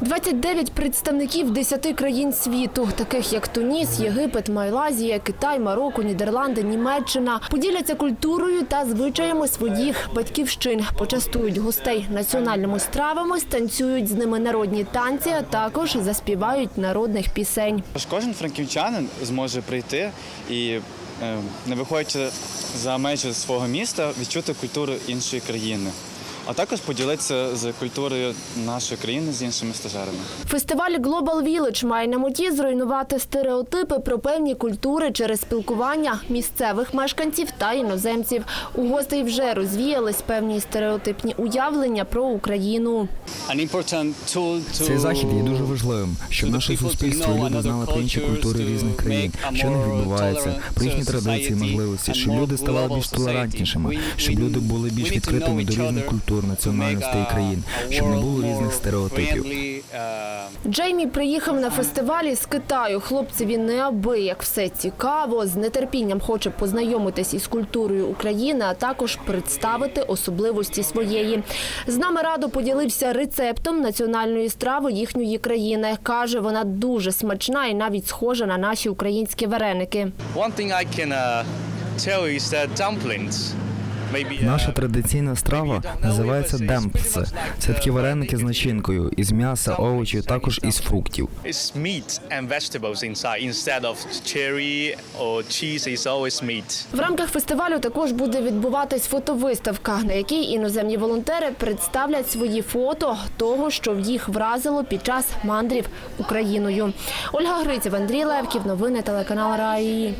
29 представників 10 країн світу, таких як Туніс, Єгипет, Майлазія, Китай, Марокко, Нідерланди, Німеччина, поділяться культурою та звичаями своїх батьківщин, почастують гостей національними стравами, станцюють з ними народні танці, а також заспівають народних пісень. Кожен франківчанин зможе прийти і, е, не виходячи за межі свого міста, відчути культуру іншої країни, а також поділитися з культурою нашої країни з іншими стажерами. Фестиваль Global Village має на меті зруйнувати стереотипи про певні культури через спілкування місцевих мешканців та іноземців. У гостей вже розвіялись певні стереотипні уявлення про Україну. Цей захід є дуже важливим, щоб наше суспільство люди знали про інші культури різних країн, що них відбувається, про їхні традиції, можливості, щоб люди ставали більш толерантнішими, щоб люди були більш відкритими до різних культур, національностей і країн, щоб не було різних стереотипів. Джеймі приїхав на фестивалі з Китаю. Хлопцеві неабияк все цікаво. З нетерпінням хоче познайомитись із культурою України, а також представити особливості своєї. З нами радо поділився рецептом національної страви їхньої країни. Каже, вона дуже смачна і навіть схожа на наші українські вареники. One thing I can uh, tell you is that dumplings. Наша традиційна страва називається демпси. Це такі вареники з начинкою із м'яса, овочів, також із фруктів. В рамках фестивалю також буде відбуватись фотовиставка, на якій іноземні волонтери представлять свої фото того, що в їх вразило під час мандрів Україною. Ольга Гриців, Андрій Левків, новини телеканал Раї.